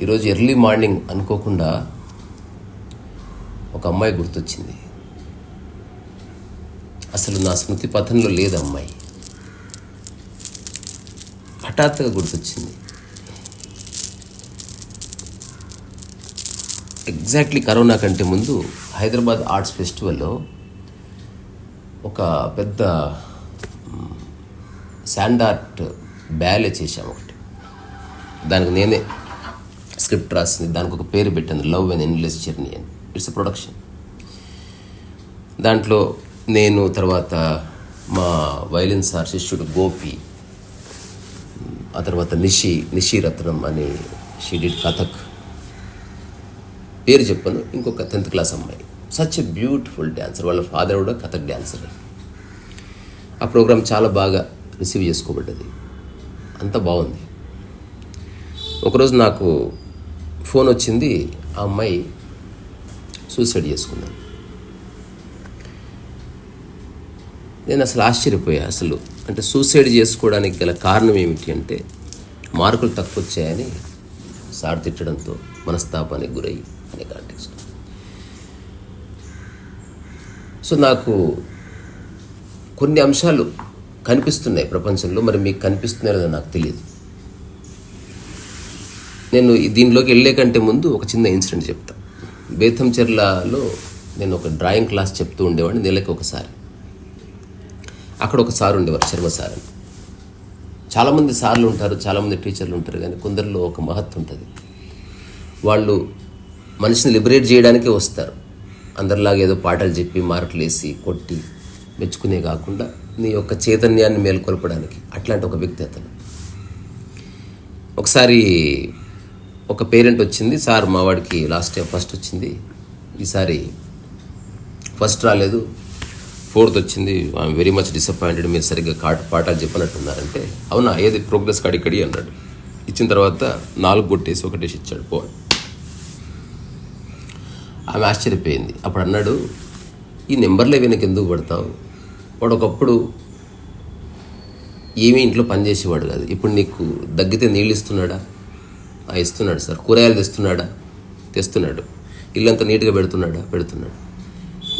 ఈరోజు early morning అనుకోకుండా ఒక అమ్మాయి గుర్తొచ్చింది. అసలు నా స్మృతి పథంలో లేదు అమ్మాయి. హఠాత్తుగా గుర్తొచ్చింది. ఎగ్జాక్ట్లీ కరోనా కంటే ముందు హైదరాబాద్ ఆర్ట్స్ ఫెస్టివల్లో ఒక పెద్ద శాండార్ట్ బ్యాలే చేశాం ఒకటి. దానికి నేనే స్క్రిప్ట్ రాసింది దానికి ఒక పేరు పెట్టాను లవ్ అండ్ ఎన్లెస్ జర్నీ అని. ఇట్స్ ప్రొడక్షన్ దాంట్లో నేను తర్వాత మా వైలిన్ సార్ శిష్యుడు గోపి ఆ తర్వాత నిషి నిషి రత్నం అని షీడిడ్ కథక్. పేరు చెప్పాను ఇంకొక టెన్త్ క్లాస్ అమ్మాయి. సచ్ ఎ బ్యూటిఫుల్ డ్యాన్సర్ వాళ్ళ ఫాదర్ కూడా కథక్ డ్యాన్సర్ ఆ ప్రోగ్రామ్ చాలా బాగా రిసీవ్ చేసుకోబడ్డది. అంత బాగుంది. ఒకరోజు నాకు ఫోన్ వచ్చింది. ఆ అమ్మాయి సూసైడ్ చేసుకున్నాను నేను అసలు ఆశ్చర్యపోయా అసలు. అంటే సూసైడ్ చేసుకోవడానికి గల కారణం ఏమిటి అంటే మార్కులు తక్కువ వచ్చాయని సార్ తిట్టడంతో మనస్తాపానికి గురై అనే కాంటెక్స్ట్. సో నాకు కొన్ని అంశాలు కనిపిస్తున్నాయి ప్రపంచంలో మరి మీకు కనిపిస్తున్నాయో లేదో నాకు తెలియదు. నేను దీనిలోకి వెళ్ళే కంటే ముందు ఒక చిన్న ఇన్సిడెంట్ చెప్తా. బేతంచెర్లలో నేను ఒక డ్రాయింగ్ క్లాస్ చెప్తూ ఉండేవాడిని నెలకి ఒకసారి. అక్కడ ఒక సార్ ఉండేవారు శర్మ సార్ అని. చాలామంది సార్లు ఉంటారు చాలామంది టీచర్లు ఉంటారు కానీ కొందరిలో ఒక మహత్వం ఉంటుంది. వాళ్ళు మనిషిని లిబరేట్ చేయడానికే వస్తారు. అందరిలాగా ఏదో పాటలు చెప్పి మార్కులేసి కొట్టి మెచ్చుకునే కాకుండా నీ యొక్క చైతన్యాన్ని మేల్కొల్పడానికి అట్లాంటి ఒక వ్యక్తి అతను. ఒకసారి ఒక పేరెంట్ వచ్చింది సార్ మా వాడికి లాస్ట్ టైం ఫస్ట్ వచ్చింది. ఈసారి ఫస్ట్ రాలేదు. ఫోర్త్ వచ్చింది. I'm very much disappointed. మీరు సరిగ్గా కాట పాఠాలు చెప్పనట్టున్నారంటే అవునా? ఏది? ప్రోగ్రెస్ కార్డ్ ఇక్కడి అన్నాడు. ఇచ్చిన తర్వాత నాలుగు కొట్టేసి ఒకటేసి ఇచ్చాడు. పోవాలి. ఆమె ఆశ్చర్యపోయింది. అప్పుడు అన్నాడు ఈ నెంబర్లే వెనక ఎందుకు పడతావు? వాడు ఒకప్పుడు ఏమీ ఇంట్లో పనిచేసేవాడు కాదు. ఇప్పుడు నీకు దగ్గితే నీళ్ళు ఇస్తున్నాడా? ఇస్తున్నాడు సార్. కూరగాయలు తెస్తున్నాడా? తెస్తున్నాడు. ఇల్లంతా నీట్గా పెడుతున్నాడా? పెడుతున్నాడు.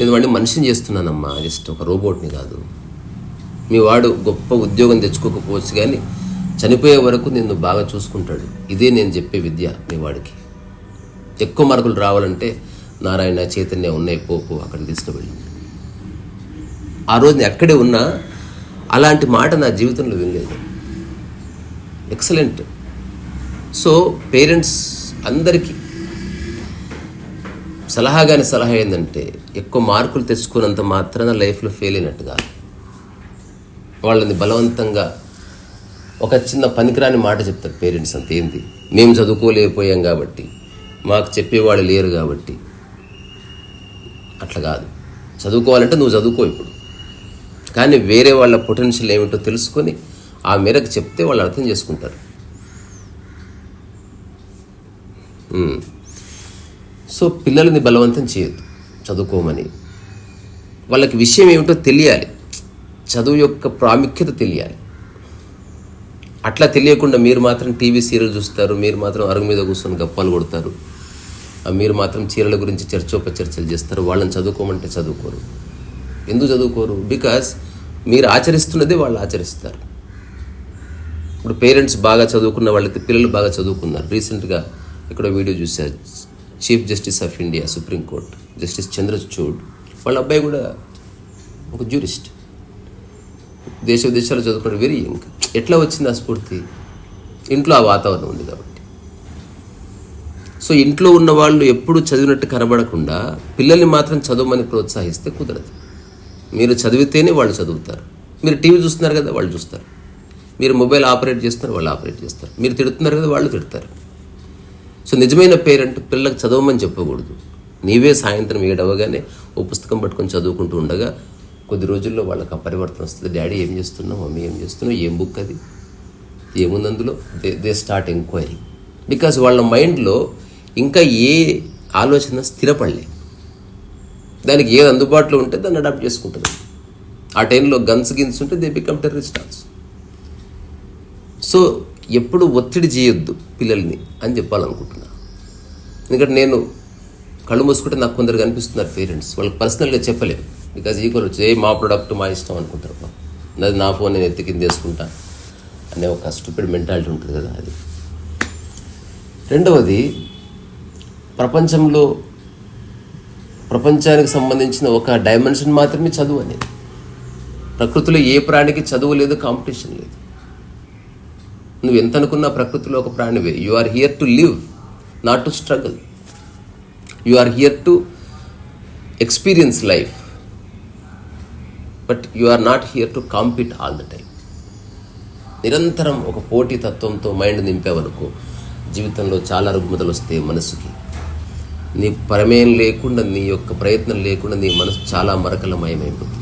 నేను వాడిని మనిషిని చేస్తున్నానమ్మా. జస్ట్ ఒక రోబోట్ని కాదు. మీ వాడు గొప్ప ఉద్యోగం తెచ్చుకోకపోవచ్చు కానీ చనిపోయే వరకు నిన్ను బాగా చూసుకుంటాడు. ఇదే నేను చెప్పే విద్య మీ వాడికి. ఎక్కువ మార్కులు రావాలంటే నారాయణ చైతన్య ఉన్నాయి పోపు అక్కడికి తీసుకువెళ్ళి. ఆ రోజు నేను అక్కడే ఉన్నా అలాంటి మాట నా జీవితంలో వినలేదు. ఎక్సలెంట్ సో పేరెంట్స్ అందరికీ సలహాగాని సలహా ఏంటంటే ఎక్కువ మార్కులు తెచ్చుకున్నంత మాత్రాన లైఫ్లో ఫెయిల్ అయినట్టుగా వాళ్ళని బలవంతంగా ఒక చిన్న పనికిరాని మాట చెప్తారు పేరెంట్స్ అంత ఏంది? మేము చదువుకోలేకపోయాం కాబట్టి మాకు చెప్పేవాళ్ళు లేరు కాబట్టి అట్లా కాదు. చదువుకోవాలంటే నువ్వు చదువుకో ఇప్పుడు. కానీ వేరే వాళ్ళ పొటెన్షియల్ ఏమిటో తెలుసుకొని ఆ మేరకు చెప్తే వాళ్ళు అర్థం చేసుకుంటారు. సో పిల్లల్ని బలవంతం చేయొద్దు చదువుకోమని. వాళ్ళకి విషయం ఏమిటో తెలియాలి. చదువు యొక్క ప్రాముఖ్యత తెలియాలి. అట్లా తెలియకుండా మీరు మాత్రం టీవీ సీరియల్ చూస్తారు మీరు మాత్రం అరుగు మీద కూర్చొని గప్పాలు కొడతారు. మీరు మాత్రం చీరల గురించి చర్చోప చర్చలు చేస్తారు. వాళ్ళని చదువుకోమంటే చదువుకోరు. ఎందుకు చదువుకోరు? బికాస్ మీరు ఆచరిస్తున్నదే వాళ్ళు ఆచరిస్తారు. ఇప్పుడు పేరెంట్స్ బాగా చదువుకున్న వాళ్ళకి పిల్లలు బాగా చదువుకున్నారు. రీసెంట్గా ఇక్కడ వీడియో చూశారు chief justice of India supreme court justice Chandrachud వాళ్ళ అబ్బాయి కూడా ఒక జ్యూరిస్ట్ దేశ విదేశాలు చదువుకున్న వెరీ యంగ్ ఎట్లా వచ్చింది ఆ స్ఫూర్తి? ఇంట్లో ఆ వాతావరణం ఉంది కాబట్టి. సో ఇంట్లో ఉన్న వాళ్ళు ఎప్పుడు చదివినట్టు కనబడకుండా పిల్లల్ని మాత్రం చదవమని ప్రోత్సహిస్తే కుదరదు. మీరు చదివితేనే వాళ్ళు చదువుతారు. మీరు టీవీ చూస్తున్నారు కదా వాళ్ళు చూస్తారు. మీరు మొబైల్ ఆపరేట్ చేస్తున్నారు వాళ్ళు ఆపరేట్ చేస్తారు. మీరు తిడుతున్నారు కదా వాళ్ళు తిడతారు. సో నిజమైన పేరెంట్ పిల్లలకు చదవమని చెప్పకూడదు. నీవే సాయంత్రం ఏడవగానే ఓ పుస్తకం పట్టుకొని చదువుకుంటూ ఉండగా కొద్ది రోజుల్లో వాళ్ళకి ఆ పరివర్తన వస్తుంది. డాడీ ఏం చేస్తున్నావు? మమ్మీ ఏం చేస్తున్నావు? ఏం బుక్ అది? ఏముంది అందులో? They they start enquiry. Because వాళ్ళ మైండ్లో ఇంకా ఏ ఆలోచన స్థిరపడలే. దానికి ఏది అందుబాటులో ఉంటే దాన్ని అడాప్ట్ చేసుకుంటుంది. ఆ టైంలో గన్స్ గిన్స్ ఉంటే they become terrorist also so ఎప్పుడు ఒత్తిడి చేయొద్దు పిల్లల్ని అని చెప్పాలనుకుంటున్నా. ఎందుకంటే నేను కళ్ళు మూసుకుంటే నాకు కొందరు కనిపిస్తున్నారు పేరెంట్స్. వాళ్ళకి పర్సనల్గా చెప్పలేదు బికాజ్ ఈక్వల్ వచ్చి ఏ మా ప్రొడక్ట్ మా ఇష్టం అనుకుంటారు. అది నాది నా ఫోన్ నేను ఎత్తి కింద వేసుకుంటా అనే ఒక స్టూపిడ్ మెంటాలిటీ ఉంటుంది కదా అది. రెండవది ప్రపంచంలో ప్రపంచానికి సంబంధించిన ఒక డైమెన్షన్ మాత్రమే చదువు అనేది. ప్రకృతిలో ఏ ప్రాణికి చదువు లేదు కాంపిటీషన్ లేదు. నువ్వు ఎంత అనుకున్నా ప్రకృతిలో ఒక ప్రాణివే you are here to live not to struggle you are here to experience life but you are not here to compete all the time నిరంతరం ఒక పోటీ తత్వంతో మైండ్ నింపేవరకు జీవితంలో చాలా రుగ్మతలు వస్తాయి మనసుకి నీ ప్రమేయం లేకుండా నీ యొక్క ప్రయత్నం లేకుండా నీ మనసు చాలా మరకలమయమైపోతుంది.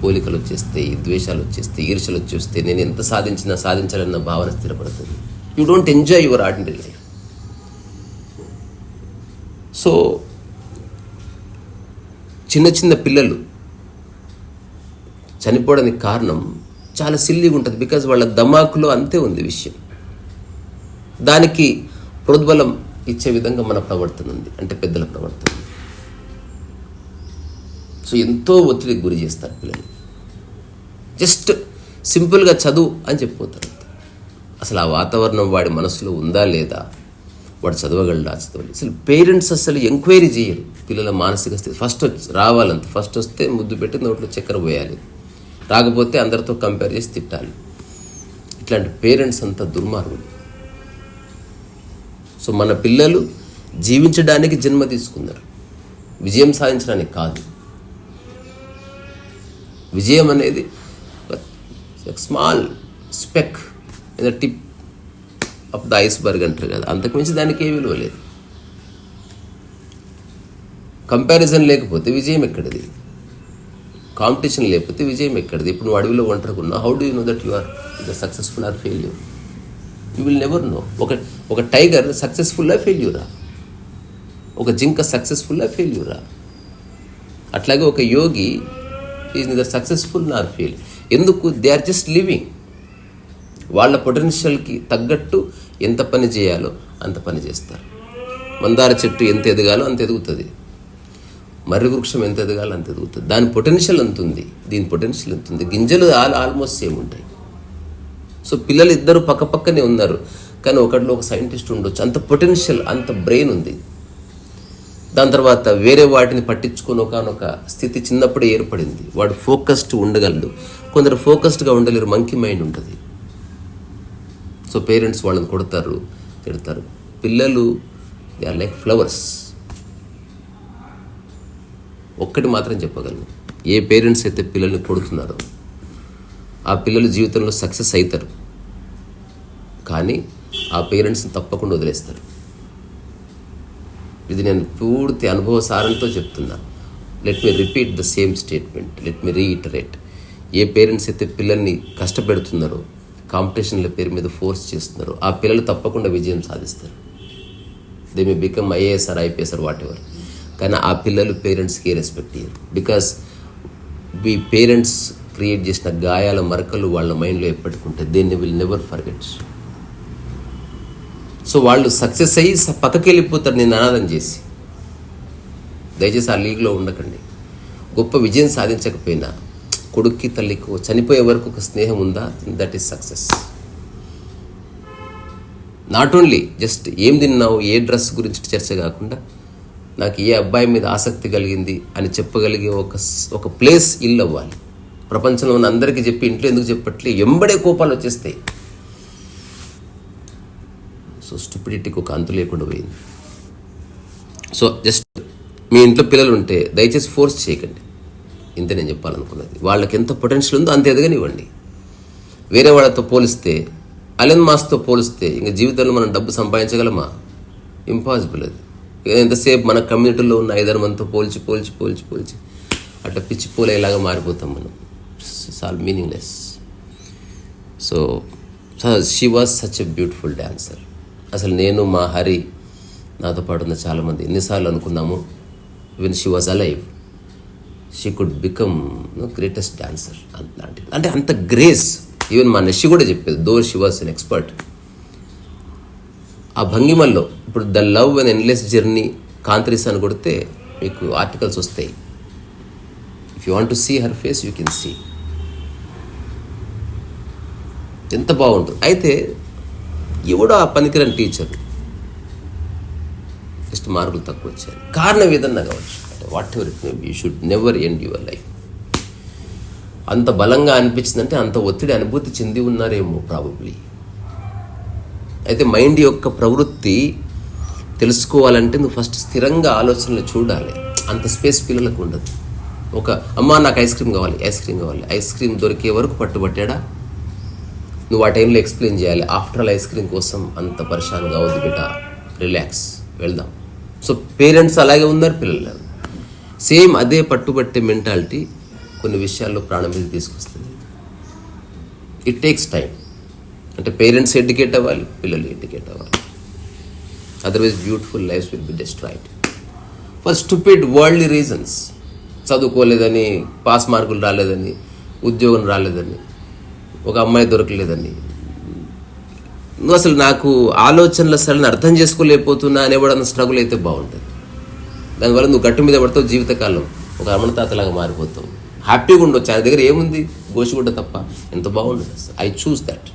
పోలికలు వచ్చేస్తాయి ద్వేషాలు వచ్చేస్తాయి ఈర్షలు వచ్చేస్తాయి నేను ఎంత సాధించినా సాధించాలన్న భావన స్థిరపడుతుంది. You don't enjoy your ordinary life so చిన్న చిన్న పిల్లలు చనిపోవడానికి కారణం చాలా సిల్లీగా ఉంటుంది బికాజ్ వాళ్ళ దమాకులో అంతే ఉంది విషయం. దానికి ప్రోద్బలం ఇచ్చే విధంగా మన ప్రవర్తన ఉంది అంటే పెద్దల ప్రవర్తన ఉంది. సో ఎంతో ఒత్తిడికి గురి చేస్తారు పిల్లలు. జస్ట్ సింపుల్గా చదువు అని చెప్పిపోతారు అసలు ఆ వాతావరణం వాడి మనసులో ఉందా లేదా? వాడు చదవగలడా? చదవలేదు. అసలు పేరెంట్స్ అసలు ఎంక్వైరీ చేయరు. పిల్లల మానసిక స్థితి ఫస్ట్ వచ్చి ఫస్ట్ వస్తే ముద్దు పెట్టి నోట్లో చక్కెర పోయాలి. రాకపోతే అందరితో కంపేర్ చేసి తిట్టాలి. ఇట్లాంటి పేరెంట్స్ అంతా దుర్మార్గులు. సో మన పిల్లలు జీవించడానికి జన్మ తీసుకున్నారు. విజయం సాధించడానికి కాదు. విజయం అనేది small speck tip of the iceberg అంటారు కదా. అంతకుమించి దానికి ఏ విలువ లేదు. కంపారిజన్ లేకపోతే విజయం ఎక్కడిది? కాంపిటీషన్ లేకపోతే విజయం ఎక్కడిది? ఇప్పుడు నువ్వు అడవిలో ఒంటరికున్నా how do you know that you are the successful or failure you will never know ఒక ఒక టైగర్ సక్సెస్ఫుల్లా ఫెయిల్యూరా ఒక జింక సక్సెస్ఫుల్లా ఫెయిల్యూరా అట్లాగే ఒక యోగి is the successful nor fail ఎందుకు? దే ఆర్ జస్ట్ లివింగ్ వాళ్ళ పొటెన్షియల్కి తగ్గట్టు ఎంత పని చేయాలో అంత పని చేస్తారు. మందార చెట్టు ఎంత ఎదగాలో అంత ఎదుగుతుంది. మర్రి వృక్షం ఎంత ఎదగాలో అంత ఎదుగుతుంది. దాని పొటెన్షియల్ ఎంత ఉంది? దీని పొటెన్షియల్ ఎంత ఉంది? గింజలు ఆల్ ఆల్మోస్ట్ సేమ్ ఉంటాయి. సో పిల్లలు ఇద్దరు పక్కపక్కనే ఉన్నారు. కానీ ఒకటిలో ఒక సైంటిస్ట్ ఉండొచ్చు. అంత పొటెన్షియల్ అంత బ్రెయిన్ ఉంది. దాని తర్వాత వేరే వాటిని పట్టించుకుని ఒకనొక స్థితి చిన్నప్పుడే ఏర్పడింది. వాడు ఫోకస్డ్ ఉండగలడు. కొందరు ఫోకస్డ్గా ఉండలేరు. మంకీ మైండ్ ఉంటుంది. సో పేరెంట్స్ వాళ్ళని కొడతారు తిడతారు. పిల్లలు దే ఆర్ లైక్ ఫ్లవర్స్. ఒక్కటి మాత్రం చెప్పగలను. ఏ పేరెంట్స్ అయితే పిల్లల్ని కొడుతున్నారో ఆ పిల్లలు జీవితంలో సక్సెస్ అవుతారు కానీ ఆ పేరెంట్స్ని తప్పకుండా వదిలేస్తారు. ఇది నేను పూర్తి అనుభవ సారంతో చెప్తున్నా. Let me repeat the same statement let me reiterate A parents అయితే పిల్లల్ని కష్టపెడుతున్నారో కాంపిటీషన్ల పేరు మీద ఫోర్స్ చేస్తున్నారో ఆ పిల్లలు తప్పకుండా విజయం సాధిస్తారు. They may become IAS or IPS or whatever కానీ ఆ పిల్లలు పేరెంట్స్కి రెస్పెక్ట్ ఇయ్యరు. బికాస్ మీ పేరెంట్స్ క్రియేట్ చేసిన గాయాల మరకలు వాళ్ళ మైండ్లో ఎప్పటికుంటాయి దేన్ని విల్ నెవర్ ఫర్గెట్స్ సో వాళ్ళు సక్సెస్ అయ్యి స- పక్కకి వెళ్ళిపోతారు నేను అనాదం చేసి. దయచేసి ఆ లీగ్లో ఉండకండి. గొప్ప విజయం సాధించకపోయినా కొడుక్కి తల్లికి చనిపోయే వరకు ఒక స్నేహం ఉందా? That is success not only just ఏం తిన్నావు ఏ డ్రెస్ గురించి చర్చ కాకుండా నాకు ఏ అబ్బాయి మీద ఆసక్తి కలిగింది అని చెప్పగలిగే ఒక ఒక ప్లేస్ ఇల్లు అవ్వాలి. ప్రపంచంలో ఉన్న అందరికీ చెప్పి ఇంట్లో ఎందుకు చెప్పట్లే? ఎంబడే కోపాలు వచ్చేస్తాయి. సో స్టూపిడిటీకి ఒక అంతు లేకుండా పోయింది. సో జస్ట్ మీ ఇంట్లో పిల్లలు ఉంటే దయచేసి ఫోర్స్ చేయకండి. ఇంతే నేను చెప్పాలనుకున్నది. వాళ్ళకి ఎంత పొటెన్షియల్ ఉందో అంత ఎదగనివ్వండి. వేరే వాళ్ళతో పోలిస్తే అలెన్ మాస్తో పోలిస్తే ఇంకా జీవితంలో మనం డబ్బు సంపాదించగలమా? ఇంపాసిబుల్ అది. ఎంతసేపు మన కమ్యూనిటీలో ఉన్న ఐదారు మందితో పోల్చి పోల్చి పోల్చి పోల్చి అట్లా పిచ్చి పోలేలాగా మారిపోతాం మనం. It's all meaningless. So, so she was such a beautiful dancer అసలు నేను మా హరి నాతో పాటు ఉన్న చాలామంది ఎన్నిసార్లు అనుకున్నాము when she was alive she could become greatest dancer అలాంటిది అంటే అంత గ్రేస్ ఈవెన్ మా నెషి కూడా చెప్పేది though she was an expert ఆ భంగిమల్లో ఇప్పుడు the love and endless journey కాంత్రీస్ అని కొడితే మీకు ఆర్టికల్స్ వస్తాయి. If you want to see her face you can see ఎంత బాగుంటుంది. అయితే ఎవడో ఆ పనికిరని టీచర్ జస్ట్ మార్కులు తక్కువ వచ్చాయి. కారణం ఏదన్నా కావచ్చు. Whatever it may you should never end your life అంత బలంగా అనిపించిందంటే అంత ఒత్తిడి అనుభూతి చెంది ఉన్నారేమో ప్రాబబ్లీ అయితే మైండ్ యొక్క ప్రవృత్తి తెలుసుకోవాలంటే నువ్వు ఫస్ట్ స్థిరంగా ఆలోచనలు చూడాలి. అంత స్పేస్ పిల్లలకు ఉండదు. ఒక అమ్మ నాకు ఐస్ క్రీమ్ కావాలి ఐస్ క్రీమ్ కావాలి. ఐస్ క్రీమ్ దొరికే వరకు పట్టుబట్టాడా? నువ్వు ఆ టైంలో ఎక్స్ప్లెయిన్ చేయాలి. ఆఫ్టర్ ఆల్ ఐస్ క్రీమ్ కోసం అంత పరిశాన్ కావద్దు బిడ్డ. రిలాక్స్. వెళ్దాం. సో పేరెంట్స్ అలాగే ఉన్నారు పిల్లలు సేమ్ అదే పట్టుబట్టే మెంటాలిటీ కొన్ని విషయాల్లో ప్రాణం మీద తీసుకొస్తుంది. ఇట్ టేక్స్ టైం అంటే పేరెంట్స్ ఎడ్యుకేట్ అవ్వాలి పిల్లలు ఎడ్యుకేట్ అవ్వాలి. Otherwise beautiful life will be destroyed for stupid worldly reasons చదువుకోలేదని pass మార్కులు రాలేదని ఉద్యోగం రాలేదని ఒక అమ్మాయి దొరకలేదని నువ్వు అసలు నాకు ఆలోచనల సరళిని అర్థం చేసుకోలేకపోతున్నా అనేవాడు స్ట్రగుల్ అయితే బాగుంటుంది. దానివల్ల నువ్వు గట్టు మీద పడతావు జీవితకాలం ఒక రమణ తాతలాగా మారిపోతావు. హ్యాపీగా ఉండొచ్చు. ఆయన దగ్గర ఏముంది? గోషిగుడ్డ తప్ప. ఎంత బాగుండదు I choose that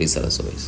resources wise